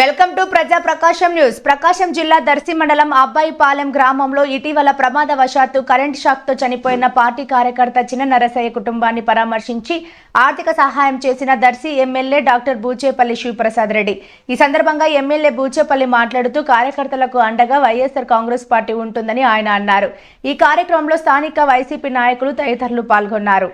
Welcome to ప్రజా ప్రకాశం news. ప్రకాశం జిల్లా దర్శి మండలం అబ్బాయిపాలెం గ్రామంలో ఇటీవల ప్రమాదవశాత్తు కరెంట్ షాక్తో చనిపోయిన పార్టీ కార్యకర్త చిన్న నరసయ్య కుటుంబాన్ని పరామర్శించి ఆర్థిక సహాయం చేసిన దర్శి ఎమ్మెల్యే డాక్టర్ బూచేపల్లి శివప్రసాద్ రెడ్డి. ఈ సందర్భంగా ఎమ్మెల్యే బూచేపల్లి మాట్లాడుతూ కార్యకర్తలకు అండగా వైఎస్ఆర్ కాంగ్రెస్ పార్టీ ఉంటుందని ఆయన అన్నారు. ఈ కార్యక్రమంలో స్థానిక వైసీపీ నాయకులు తదితరులు పాల్గొన్నారు.